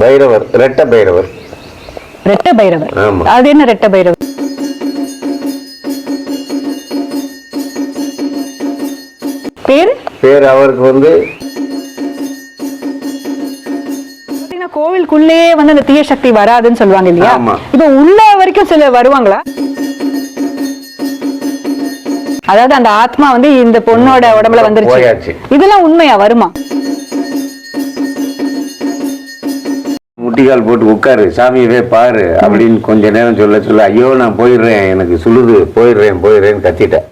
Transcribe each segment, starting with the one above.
பைரவர் ரெட்ட பைரவர். ரெட்ட பைரவர். அது என்ன ரெட்ட பைரவர்? பேரு? பேர் அவருக்கு வந்து கோவிலுக்குள்ளேயே வந்து அந்த தீய சக்தி வராதுன்னு சொல்லுவாங்க இல்லையா. இப்ப உள்ள வரைக்கும் சில வருவாங்களா? அதாவது அந்த ஆத்மா வந்து இந்த பொண்ணோட உடம்புல வந்துருச்சு. இதெல்லாம் உண்மையா? வருமா? முட்டிக்கால் போட்டு உட்காரு சாமியவே பாரு அப்படின்னு கொஞ்ச நேரம் சொல்ல சொல்ல ஐயோ நான் போயிடுறேன் எனக்கு சுழுது போயிடுறேன் போயிடுறேன்னு கத்திட்டேன்.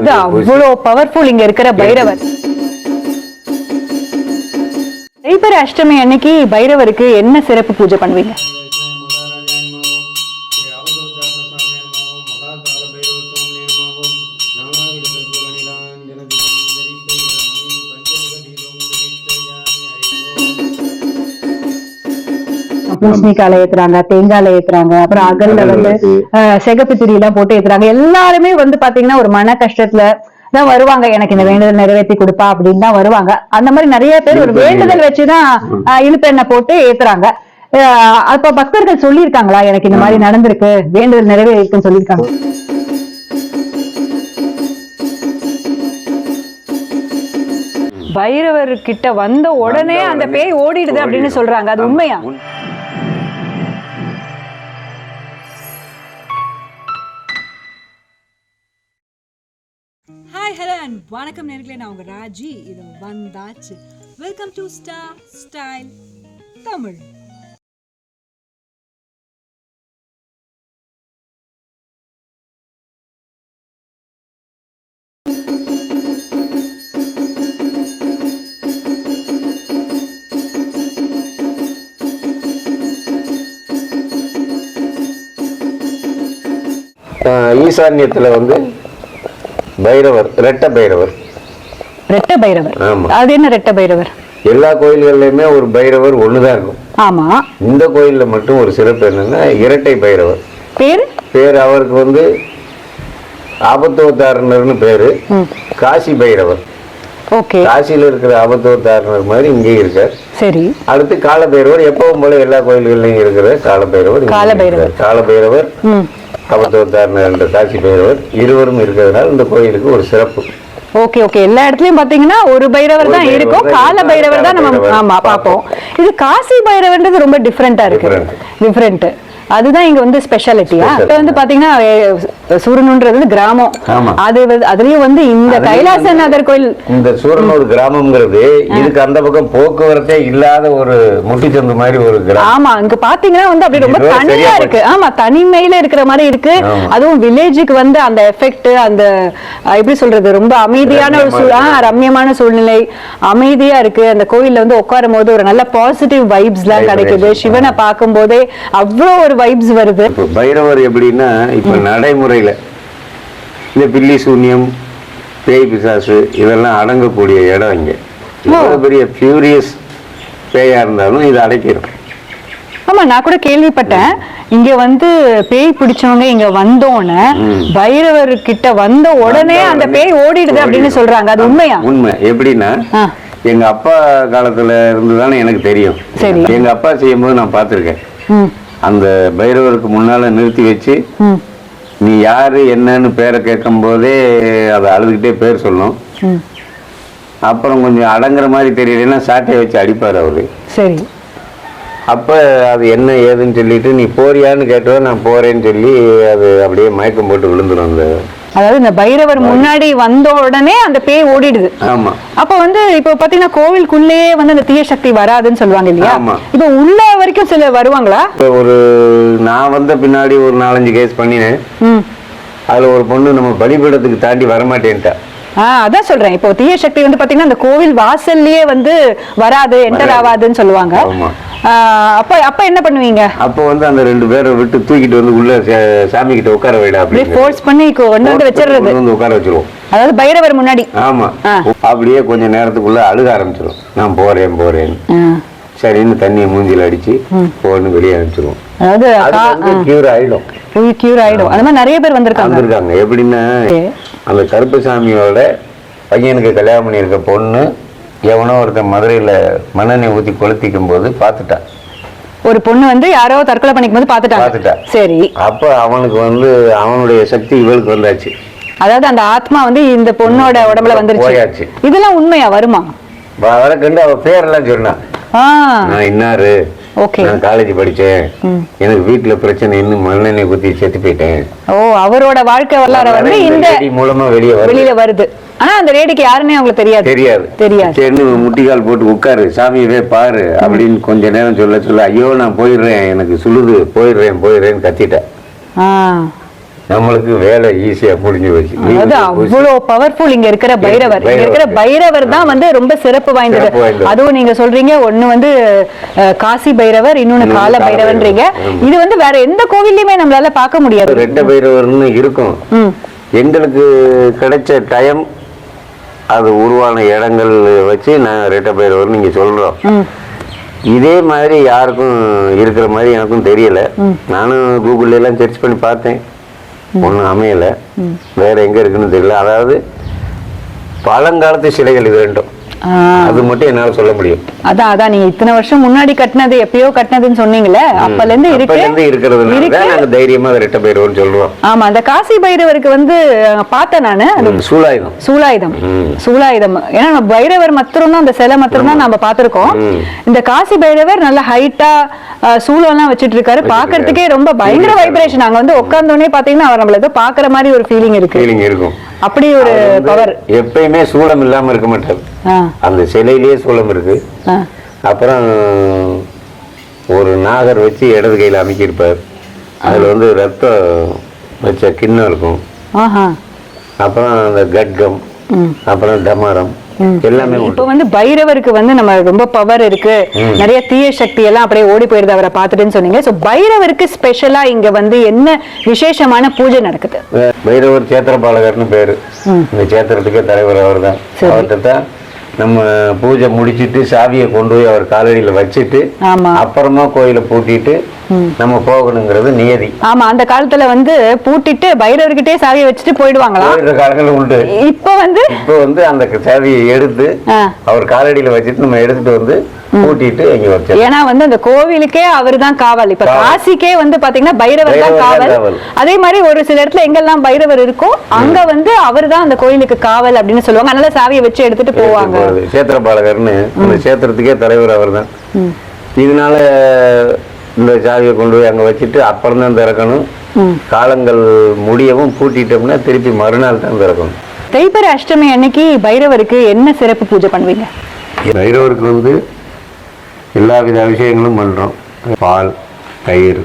அது அவ்வளவு பவர்ஃபுல் இங்க இருக்கிற பைரவர். தைப்பர அஷ்டமி அன்னைக்கு பைரவருக்கு என்ன சிறப்பு பூஜை பண்ணுவீங்க? பூசணிக்கால ஏத்துறாங்க தேங்காயில ஏத்துறாங்க அப்புறம் அகல்ல வந்து சிகப்பு திரி எல்லாம் போட்டு ஏத்துறாங்க. எல்லாருமே வந்து பாத்தீங்கன்னா ஒரு மன கஷ்டத்துல தான் வருவாங்க. எனக்கு இந்த வேண்டுதல் நிறைவேற்றி கொடுப்பா அப்படின்னு தான் வருவாங்க. அந்த மாதிரி நிறைய பேர் ஒரு வேண்டுதல் வச்சுதான் எண்ணெய் போட்டு ஏத்துறாங்க. அப்ப பக்தர்கள் சொல்லியிருக்காங்களா? எனக்கு இந்த மாதிரி நடந்திருக்கு. வேண்டுதல் நிறைவேறிருக்குன்னு சொல்லியிருக்காங்க. பைரவர் கிட்ட வந்த உடனே அந்த பேய் ஓடிடுது அப்படின்னு சொல்றாங்க. அது உண்மையா? அண்ட் வணக்கம் நேர்களே நான் உங்கள் ராஜி. இது வந்தாச்சு. Welcome to Star Style Tamil ஈசான்யத்தில் வந்து பைரவர் ரெட்ட பைரவர். ரெட்ட பைரவர். ஆமா. அது என்ன ரெட்ட பைரவர்? எல்லா கோயில்கள்லயுமே ஒரு பைரவர் ஒண்ணுதான் இருக்கும். ஆமா. இந்த கோயில்ல மட்டும் ஒரு சிறப்பு என்னன்னா இரட்டை பைரவர். பேரு? பேர் அவருக்கு வந்து ஆபத்தோத்தாரணர்னு பேரு. காசி பைரவர். ஓகே. காசியில இருக்கிற ஆபத்தோத்தாரணர் மாதிரி இங்கேயும் இருக்கார். சரி. அடுத்து காலபைரவர் எப்பவும் போல எல்லா கோயில்கள்லயும் இருக்கிற காலபைரவர் இங்கேயும் காலபைரவர். இருக்கார். காலபைரவர் ஆபத்தோத்தாரணர் என்ற காசி பைரவர் இருவரும் இருக்கிறதுனால இந்த கோயிலுக்கு ஒரு சிறப்பு. Okay okay. எல்லா இடத்துலயும் பாத்தீங்கன்னா ஒரு பைரவர் தான் இருக்கும். கால. பைரவர் தான் நம்ம ஆமா பாப்போம் இது காசி பைரவர்ன்றது ரொம்ப டிஃப்ரெண்டா இருக்கு. டிஃப்ரெண்ட் அதுதான் இங்க வந்து ஸ்பெஷாலிட்டியா. இப்ப வந்து பாத்தீங்கன்னா சூரனூன்றது வந்து கிராமம். அது வந்து- அதுலயும் வந்து இந்த கைலாசநாதர் கோயில் இந்த சூரனூர் கிராமம்ங்கிறது இதுக்கு அந்த பக்கம் போக்குவரத்தே இல்லாத ஒரு முட்டிச்சந்து மாதிரி ஒரு கிராமம். ஆமா இங்க பாத்தீங்கன்னா வந்து அப்படி ரொம்ப தனியா இருக்கு. ஆமா தனிமையில இருக்கிற மாதிரி இருக்கு. அதுவும் வில்லேஜுக்கு வந்து அந்த எஃபெக்ட் அந்த எப்படி சொல்றது ரொம்ப அமைதியான ஒரு சூழ் ரம்யமான சூழ்நிலை அமைதியா இருக்கு. அந்த கோயில்ல வந்து உட்காரும் போது ஒரு நல்ல பாசிட்டிவ் வைப்ஸ் எல்லாம் கிடைக்குது. சிவனை பார்க்கும் போதே அவ்வளோ ஒரு வைப்ஸ் வருது. பைரவர் எப்படின்னா இப்போ நடைமுறையில் இந்த பில்லி சூன்யம் பேய் பிசாசு இதெல்லாம் அடங்கக்கூடிய இடம் இங்கே. எவ்வளோ பெரிய ஃபியூரியஸ் பேயா இருந்தாலும் இது அடைக்கிறோம் ஆமா நான் கூட கேள்விப்பட்டேன். இங்க வந்து பேய் பிடிச்சவங்க இங்க வந்தோடனே பைரவர் கிட்ட வந்த உடனே அந்த பேய் ஓடிடுது அப்படின்னு. சொல்றாங்க. அது உண்மையா? உண்மை. எப்படின்னா. எங்க அப்பா காலத்துல இருந்து தானே எனக்கு தெரியும். எங்க அப்பா செய்யும்போது நான் பார்த்துருக்கேன். அந்த பைரவருக்கு முன்னால நிறுத்தி வச்சு நீ யாரு என்னன்னு பேரை கேட்கும் போதே அதை அழுதுகிட்டே பேர் சொல்லும் அப்புறம் கொஞ்சம் அடங்குற மாதிரி தெரியலன்னா சாட்டையை வச்சு அடிப்பார் அவரு. சரி. அப்ப அது என்ன ஏதுன்னு சொல்லிட்டு நீ போறியான்னு கேட்டவ நான் போறேன்னு சொல்லி அது அப்படியே மயக்கம் போட்டு விழுந்துரும் அந்த அதாவது இந்த பைரவர் முன்னாடி வந்த உடனே அந்த பேய் ஓடிடுது. ஆமா. அப்ப வந்து இப்ப பாத்தீங்கன்னா கோவிலுக்குள்ளேயே வந்து அந்த தீய சக்தி வராதுன்னு சொல்லுவாங்க இல்லையா? ஆமா. இப்ப உள்ள வரைக்கும் சில வருவாங்களா? இப்போ ஒரு நான் வந்த பின்னாடி ஒரு நாலஞ்சு கேஸ் பண்ணினேன். ம். அதுல ஒரு பொண்ணு நம்ம பலிபீடத்துக்கு தாண்டி வரமாட்டேன்ட்டா. அதான் சொல்றேன். இப்போ தீய சக்தி வந்து பாத்தீங்கன்னா அந்த கோவில் வாசல்லயே வந்து வராது என்டர். ஆகாதுன்னு சொல்லுவாங்க. அப்ப அப்ப என்ன பண்ணுவீங்க? அப்போ வந்து அந்த ரெண்டு பேரை விட்டு தூக்கிட்டு வந்து உள்ள சாமி கிட்ட உட்கார வைடா அப்படியே ஃபோர்ஸ் பண்ணி கொண்டு வந்து வச்சிடுறது. கொண்டு வந்து உட்கார வச்சிருவோம். அதாவது பைரவர் முன்னாடி. ஆமா. அப்படியே கொஞ்ச நேரத்துக்குள்ள அழுக ஆரம்பிச்சிடும் நான் போறேன் போறேன்னு. ஆஹ் சரின்னு தண்ணியை மூஞ்சில அடிச்சு போன்னு வெளியே அனுப்பிச்சிருவோம். அதாவது கியூர் ஆயிடும். கியூர் ஆயிடும். அந்த மாதிரி நிறைய பேர் வந்திருக்காங்க. வந்திருக்காங்க. எப்படின்னா. அந்த கருப்புசாமியோட பையனுக்கு கல்யாணம் பண்ணியிருக்க பொண்ணு எவனோ ஒருத்தன் மதுரையில் மண்ணெண்ணெய் ஊற்றி கொளுத்திக்கும் போது பார்த்துட்டான் ஒரு பொண்ணு வந்து யாரோ தற்கொலை பண்ணிக்கும் போது பார்த்துட்டா. சரி. அப்போ அவனுக்கு வந்து அவனுடைய சக்தி இவளுக்கு வந்தாச்சு. அதாவது அந்த ஆத்மா வந்து இந்த பொண்ணோட உடம்புல வந்துருச்சு. இதெல்லாம் உண்மையா? வருமா? வர கண்டு அவ பேரெல்லாம் சொன்னான் நான் இன்னாரு? ஓகே. நான் காலேஜ் படிச்சேன். எனக்கு வீட்டுல பிரச்சனை இன்னும் மண்ணெண்ணெய் குத்தி செத்து போயிட்டேன். ஓ அவரோட வாழ்க்கை வரலாறு வந்து இந்த மூலமா வெளியே வெளியில வருது. ஆனா அந்த ரேடிக்கு யாருன்னே அவங்களுக்கு தெரியாது. தெரியாது. தெரியாது. சரின்னு முட்டிக்கால் போட்டு உட்காரு. சாமியவே பாரு அப்படின்னு கொஞ்ச நேரம் சொல்ல சொல்ல ஐயோ நான் போயிடுறேன். எனக்கு சுழுது போயிடுறேன் போயிடுறேன்னு கத்திட்டேன். நம்மளுக்கு வேலை ஈஸியா போச்சு. அதாவது அவ்வளவு பவர்ஃபுல் இங்க இருக்கிற பைரவர். இங்க இருக்கிற பைரவர். தான் வந்து ரொம்ப சிறப்பு வாய்ந்தது. அதுவும் நீங்க சொல்றீங்க ஒண்ணு வந்து காசி பைரவர் இன்னொன்னு கால கால பைரவன்றீங்க. பைரவர். இது வந்து வேற எந்த கோவில்லையுமே நம்மளால பார்க்க முடியாது. ரெட்ட பைரவர்னு இருக்கும். எங்களுக்கு கிடைச்ச டைம் அது உருவான இடங்கள் வச்சு நான் ரெட்ட பைரவர்னு நீங்க சொல்றோம். ம். இதே மாதிரி யாருக்கும் இருக்கிற மாதிரி எனக்கும் தெரியல. நானும் கூகுள்ல எல்லாம் சர்ச் பண்ணி பார்த்தேன். ஒன்றும் அமையல. வேற எங்க இருக்குன்னு தெரியல. அதாவது பழங்காலத்து சிலைகள் இது ரெண்டும். ஆ, அது மட்டும் என்னால சொல்ல முடியும். அதான் அதான். நீங்க இத்தனை வருஷம் முன்னாடி கட்டினது எப்பயோ கட்டினதுன்னு சொன்னீங்கல்ல அப்பல இருந்து இருக்கு. இருக்கிறதுனால இருக்கு. தான் நாங்க தைரியமா அதை ரெட்ட பைரவர்னு சொல்றோம் ஆமா அந்த காசி பைரவருக்கு வந்து பார்த்தேன் நானு. சூலாயுதம். சூலாயுதம். சூலாயுதம். ஏன்னா பைரவர் மாத்திரம் தான் அந்த சிலை மாத்திரம் தான் நம்ம பார்த்திருக்கோம். இந்த காசி பைரவர் நல்ல ஹைட்டா சூலம் எல்லாம் வச்சிட்டு இருக்காரு பாக்குறதுக்கே ரொம்ப பயங்கர வைப்ரேஷன் அங்க வந்து உட்கார்ந்தோடனே பாத்தீங்கன்னா அவர் நம்மள ஏதோ பாக்குற மாதிரி ஒரு ஃபீலிங் இருக்கு. அப்படி ஒரு பவர் எப்பயுமே சூலம் இல்லாம இருக்க மாட்டார். அந்த சிலையிலேயே சூலம் இருக்கு. அப்புறம் ஒரு நாகர் வச்சு இடது கையில் அமைக்கியிருப்பார் அதில் வந்து ரத்தம் வச்ச கிண்ணம் இருக்கும். அப்புறம் அந்த கட்கம். அப்புறம் டமாரம் எல்லாமே இப்ப வந்து பைரவருக்கு வந்து நம்ம ரொம்ப பவர் இருக்கு. நிறைய தீய சக்தி எல்லாம் அப்படியே ஓடி போயிருது அவரை பார்த்துட்டுன்னு சொன்னீங்க. சோ பைரவருக்கு ஸ்பெஷலா இங்க வந்து என்ன விசேஷமான பூஜை நடக்குது? பைரவர் சேத்திரபாலகர்னு பேரு. இந்த சேத்திரத்துக்கே தலைவர் அவர் தான் அவர்கிட்ட தான் நம்ம பூஜை முடிச்சிட்டு சாவியை கொண்டு போய் அவர் காலடியில் வச்சுட்டு ஆமா. அப்புறமா கோயிலை பூட்டிட்டு நம்ம போகணுங்கிறது நியதி. ஆமா அந்த காலத்துல வந்து பூட்டிட்டு பைரவர்கிட்டயே சாவியை வச்சுட்டு போயிடுவாங்களாம் போயிடுற காலங்கள் உண்டு. இப்ப வந்து? இப்போ வந்து அந்த சாவியை எடுத்து அவர் காலடியில வச்சுட்டு நம்ம எடுத்துட்டு வந்து பூட்டிட்டு இங்க வச்சோம் ஏன்னா வந்து அந்த கோவிலுக்கே அவர்தான் காவல். இப்ப. காசிக்கே வந்து பாத்தீங்கன்னா பைரவர் தான் தான் காவல். அதே மாதிரி ஒரு சில இடத்துல எங்கெல்லாம் பைரவர் இருக்கோ அங்க வந்து அவர்தான் அந்த கோயிலுக்கு காவல் அப்படின்னு சொல்லுவாங்க. அதனால சாவியை வச்சு எடுத்துட்டு போவாங்க. சேத்திரபாலகர்னு அந்த சேத்திரத்துக்கே தலைவர் அவர் தான் இதனால இந்த சாவியை கொண்டு போய் அங்க வச்சுட்டு அப்புறம் தான் திறக்கணும். காலங்கள் முடியவும் பூட்டிட்டோம்னா திருப்பி மறுநாள் தான் திறக்கணும். தைப்பர அஷ்டமி அன்னைக்கு பைரவருக்கு என்ன சிறப்பு பூஜை பண்ணுவீங்க? பைரவருக்கு வந்து எல்லா வித அபிஷேகங்களும் பண்ணுறோம் பால் தயிர்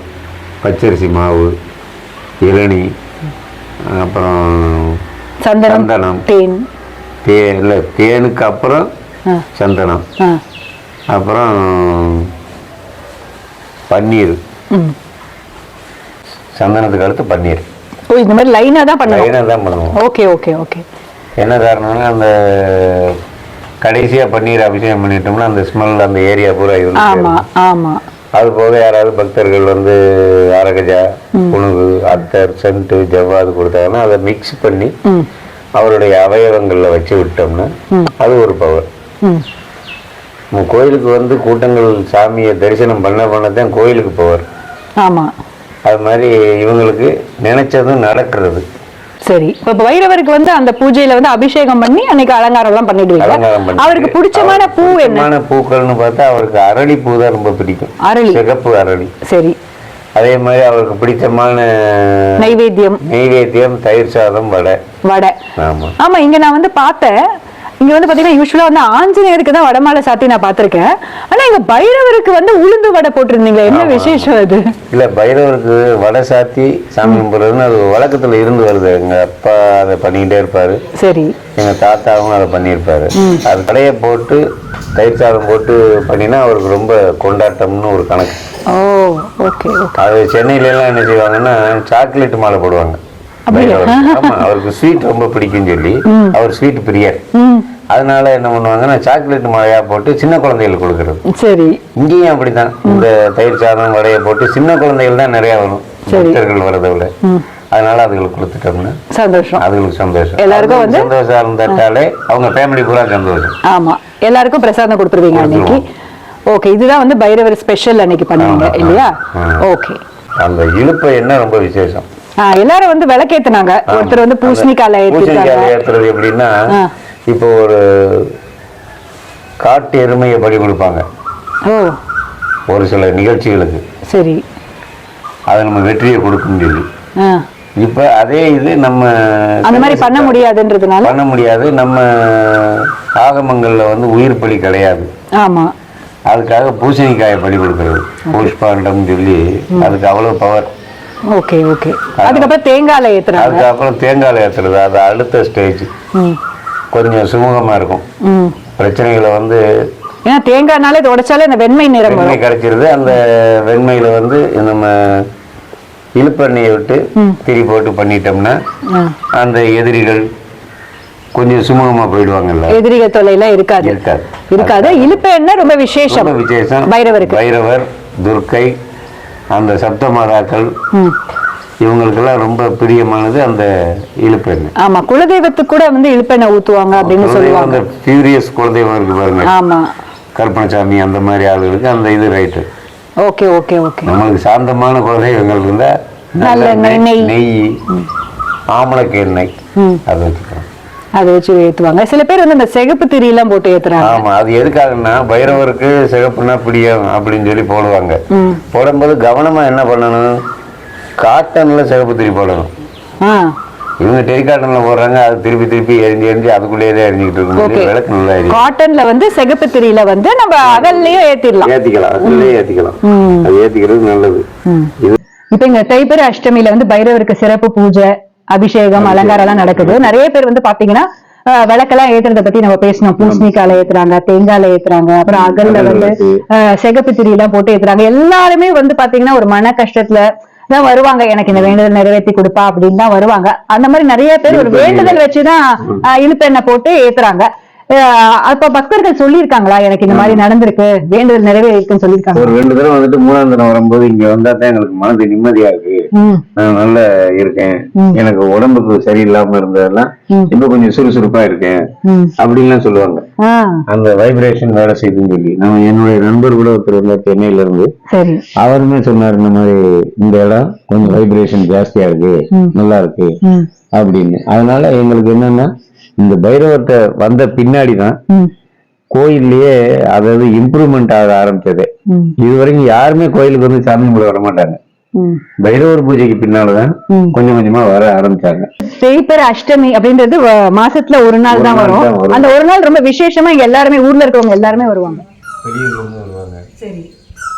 பச்சரிசி மாவு இளநி அப்புறம் சந்தனம் தேன். தே இல்லை தேனுக்கு அப்புறம் சந்தனம். அப்புறம் பன்னீர். சந்தனத்துக்கு அடுத்து பன்னீர். ஓ இந்த மாதிரி லைனா தான் பண்ணுவோம் லைனாக தான் பண்ணுவோம் ஓகே ஓகே ஓகே. என்ன காரணம்னா அந்த கடைசியாக பன்னீர் அபிஷேகம் பண்ணிட்டோம்னா அந்த ஸ்மெல் அந்த ஏரியா பூரா இருந்து ஆமா ஆமா. அது போக யாராவது பக்தர்கள் வந்து அரகஜா புணுகு அத்தர் சென்ட்டு ஜவ்வாது கொடுத்தாங்கன்னா அதை மிக்ஸ் பண்ணி அவருடைய அவயவங்களில் வச்சு விட்டோம்னா அது ஒரு பவர் கோயிலுக்கு வந்து கூட்டங்கள் சாமியை தரிசனம் பண்ண பண்ண தான் கோயிலுக்கு பவர். ஆமா. அது மாதிரி இவங்களுக்கு நினைச்சதும் நடக்கிறது. சரி. இப்ப பைரவருக்கு வந்து அந்த பூஜையில வந்து அபிஷேகம் பண்ணி அன்னைக்கு அலங்காரம் எல்லாம் பண்ணிடுவீங்க அலங்காரம் பண்ணி அவருக்கு பிடிச்சமான பூ என்ன? பூக்கள்னு பார்த்தா அவருக்கு அரளி பூ தான் ரொம்ப பிடிக்கும். அரளி. சிகப்பு அரளி. சரி. அதே மாதிரி அவருக்கு பிடிச்சமான நைவேத்தியம். நெய்வேத்தியம் தயிர் சாதம் வடை. வடை. ஆமா. ஆமா இங்க நான் வந்து பார்த்தேன். இங்க வந்து பாத்தீங்கன்னா யூஸ்வலா வந்து ஆஞ்சநேயருக்கு தான் வடமாலை சாத்தி நான் பார்த்திருக்கேன் ஆனா இங்க பைரவருக்கு வந்து உளுந்து வடை போட்டிருந்தீங்க என்ன. விசேஷம் அது? இல்ல பைரவருக்கு வடை சாத்தி சாமி கும்பிட்றதுன்னு அது வழக்கத்துல இருந்து வருது. எங்க அப்பா அதை பண்ணிக்கிட்டே இருப்பாரு. சரி. எங்க தாத்தாவும் அதை பண்ணியிருப்பாரு. அது கடையை போட்டு தயிர் சாதம் போட்டு பண்ணினா அவருக்கு ரொம்ப கொண்டாட்டம்னு ஒரு கணக்கு. ஓ ஓகே அது சென்னையில எல்லாம் என்ன செய்வாங்கன்னா சாக்லேட் மாலை போடுவாங்க. அவருக்கு ஸ்வீட் ரொம்ப பிடிக்கும்னு சொல்லி அவர் ஸ்வீட் பிரியர். அதனால என்ன பண்ணுவாங்கன்னா சாக்லேட் மாலையா போட்டு சின்ன குழந்தைகளுக்கு கொடுக்கறது. சரி. இங்கேயும் அப்படித்தான் இந்த தயிர் சாதம் வடையை போட்டு சின்ன குழந்தைகள் தான் நிறைய வரும். பக்தர்கள் வரதை விட. அதனால அதுகளுக்கு கொடுத்துட்டோம்னா சந்தோஷம். அதுகளுக்கு சந்தோஷம். எல்லாருக்கும் வந்து- சந்தோஷம் இருந்துட்டாலே அவங்க ஃபேமிலி பூரா சந்தோஷம். ஆமா. எல்லாருக்கும் பிரசாதம் கொடுத்துருவீங்க அன்னைக்கு. ஓகே இதுதான் வந்து பைரவர் ஸ்பெஷல் அன்னைக்கு பண்ணுவீங்க இல்லையா. ஓகே. அந்த இழுப்பை என்ன ரொம்ப விசேஷம். எல்லாரும் வந்து விளக்கேத்துனாங்க. ஒருத்தர் வந்து பூசணிக்கால ஏத்திருக்காங்க ஏத்துறது எப்படின்னா. இப்போ ஒரு காட்டு எருமையை பலி கொடுப்பாங்க. ஒரு சில நிகழ்ச்சிகளுக்கு. சரி. அதை நம்ம வெற்றியை கொடுக்கும் சொல்லி. இப்போ அதே இது நம்ம அந்த மாதிரி பண்ண முடியாதுன்றதுனால? பண்ண முடியாது. நம்ம ஆகமங்கள்ல வந்து உயிர் பலி கிடையாது. ஆமா. அதுக்காக பூசணிக்காயை பலி கொடுக்கறது. புஷ்பாண்டம் சொல்லி அதுக்கு அவ்வளவு பவர் ஓகே ஓகே. அதுக்கப்புறம் தேங்காயில ஏத்துறாங்க. அதுக்கப்புறம் தேங்காய் ஏத்துறது அது அடுத்த ஸ்டேஜ் கொஞ்சம் சுமூகமா இருக்கும். பிரச்சனைகளை வந்து ஏன்னா தேங்காய்னாலே இது உடைச்சாலே இந்த வெண்மை நிறம் வெண்மை கிடைச்சிருது. அந்த வெண்மையில வந்து நம்ம இழுப்பெண்ணெயை விட்டு திரி போட்டு பண்ணிட்டோம்னா. அந்த எதிரிகள் கொஞ்சம் சுமூகமா போயிடுவாங்கல்ல. எதிரிகள் தொல்லையெல்லாம் இருக்காது. இருக்காது. இருக்காது. இழுப்பு என்ன ரொம்ப விசேஷம் விசேஷம். பைரவருக்கு. பைரவர் துர்க்கை அந்த சப்தமாதாக்கள். இவங்களுக்கெல்லாம் ரொம்ப பிரியமானது அந்த இழுப்பெண்ணெய் ஆமா குலதெய்வத்துக்கு கூட வந்து இழுப்பெண்ணெய் ஊத்துவாங்க அப்படின்னு சொல்லுவாங்க. அந்த பியூரியஸ் குலதெய்வம் இருக்கு பாருங்க. ஆமா. கருப்பணசாமி அந்த மாதிரி ஆளுகளுக்கு அந்த இது ரைட்டு ஓகே ஓகே ஓகே. நம்மளுக்கு சாந்தமான குலதெய்வங்கள் இருந்தா நல்ல நெய், நெய். ஆமணக்கு எண்ணெய். அதை வச்சுக்கலாம். அதை வச்சு ஏத்துவாங்க. சில பேர் வந்து இந்த சிகப்பு திரி எல்லாம் போட்டு ஏத்துறாங்க. ஆமா அது எதுக்காகன்னா பைரவருக்கு சிகப்புனா பிடிக்கும் அப்படின்னு சொல்லி போடுவாங்க. போடும்போது கவனமா என்ன பண்ணணும்? காட்டன்ல சிகப்பு திரி போடணும். இவங்க டெரிகாட்டன்ல போடுறாங்க அது திருப்பி திருப்பி எரிஞ்சு எரிஞ்சு அதுக்குள்ளேயே தான் எரிஞ்சுக்கிட்டு இருக்கும் விளக்கு நல்லா எரியும். காட்டன்ல வந்து சிகப்பு திரியில வந்து நம்ம அகல்லையும் ஏத்திடலாம். ஏத்திக்கலாம் அதுலயே ஏத்திக்கலாம். அது ஏத்திக்கிறது நல்லது. இப்ப இங்க தைப்பெரு அஷ்டமியில வந்து பைரவருக்கு சிறப்பு பூஜை. அபிஷேகம் அலங்காரம் எல்லாம் நடக்குது. நிறைய பேர் வந்து பாத்தீங்கன்னா விளக்கெல்லாம் ஏத்துறத பத்தி நம்ம பேசணும். பூசணிக்கால ஏத்துறாங்க தேங்காயில ஏத்துறாங்க அப்புறம் அகல்ல வந்து சிகப்பு திரி எல்லாம் போட்டு ஏத்துறாங்க. எல்லாருமே வந்து பாத்தீங்கன்னா ஒரு மன கஷ்டத்துல தான் வருவாங்க. எனக்கு இந்த வேண்டுதல் நிறைவேற்றி கொடுப்பா அப்படின்னு தான் வருவாங்க. அந்த மாதிரி நிறைய பேர் ஒரு வேண்டுதல் வச்சுதான் அஹ், இழுப்பெண்ணெய் போட்டு ஏத்துறாங்க. அப்ப பக்தர்கள் சொல்லியிருக்காங்களா? எனக்கு இந்த மாதிரி நடந்திருக்கு. வேண்டுதல் நிறைவேறிருக்குன்னு சொல்லியிருக்காங்க. ஒரு ரெண்டு தடவை வந்துட்டு மூணாம் தடவை வரும்போது இங்க வந்தா தான் எங்களுக்கு மனது நிம்மதியா இருக்கு. நான் நல்லா இருக்கேன். எனக்கு உடம்புக்கு சரியில்லாம இருந்ததெல்லாம் இப்ப கொஞ்சம் சுறுசுறுப்பா இருக்கேன். அப்படின்லாம் சொல்லுவாங்க. அந்த வைப்ரேஷன் வேலை செய்யுதுன்னு சொல்லி. நம்ம என்னுடைய நண்பர் கூட ஒருத்தர் வந்தார் சென்னையில இருந்து. அவருமே சொன்னார் இந்த மாதிரி இந்த இடம் கொஞ்சம் வைப்ரேஷன் ஜாஸ்தியா இருக்கு. நல்லா இருக்கு. அப்படின்னு. அதனால எங்களுக்கு என்னன்னா இந்த பைரவத்தை வந்த பின்னாடி தான் கோயில்லயே அதாவது இம்ப்ரூவ்மெண்ட் ஆக ஆரம்பிச்சது. ம். இது வரைக்கும் யாருமே கோயிலுக்கு வந்து சாமி கும்பிட வர மாட்டாங்க. பைரவர் பூஜைக்கு பின்னாலதான். கொஞ்சம் கொஞ்சமா வர ஆரம்பிச்சாங்க. தேய்பிறை அஷ்டமி அப்படின்றது மாசத்துல ஒரு நாள் தான் வரும். அந்த ஒரு நாள் ரொம்ப விசேஷமா இங்க எல்லாருமே ஊர்ல இருக்கவங்க எல்லாருமே வருவாங்க. பெரியவங்க வருவாங்க. சரி.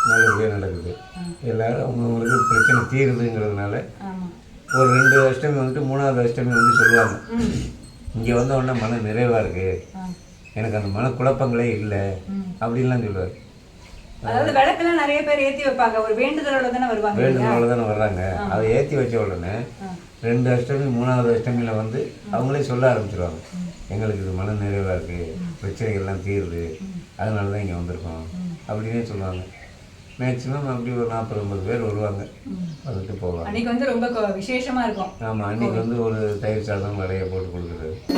நல்லபடியாக நடக்குது. எல்லாரும் அவங்களுக்கு பிரச்சனை தீருதுங்கிறதுனால ஒரு ரெண்டு அஷ்டமி வந்துட்டு மூணாவது அஷ்டமி வந்து சொல்லுவாங்க. இங்கே வந்த உடனே மன நிறைவாக இருக்கு. எனக்கு அந்த மன குழப்பங்களே இல்லை. அப்படின்லாம் சொல்லுவார். அதாவது விளக்கெல்லாம் நிறைய பேர் ஏத்தி வைப்பாங்க. ஒரு வேண்டுதலோட தானே வருவாங்க? வேண்டுதலோட தானே வர்றாங்க. அதை ஏற்றி வச்ச உடனே ரெண்டு அஷ்டமி மூணாவது அஷ்டமியில் வந்து அவங்களே சொல்ல ஆரம்பிச்சிருவாங்க. எங்களுக்கு இது மன நிறைவாக இருக்கு. பிரச்சனைகள்லாம் தீருது. அதனால தான் இங்கே வந்திருக்கோம். அப்படின்னே சொல்லுவாங்க. மேக்ஸிமம் அப்படி ஒரு நாற்பது ஐம்பது பேர் வருவாங்க. வந்துட்டு போவாங்க. அன்னைக்கு வந்து ரொம்ப கொ- விசேஷமா இருக்கும். ஆமாம் அன்னைக்கு வந்து ஒரு தயிர் சாதம் வடையை போட்டு கொடுக்குறது.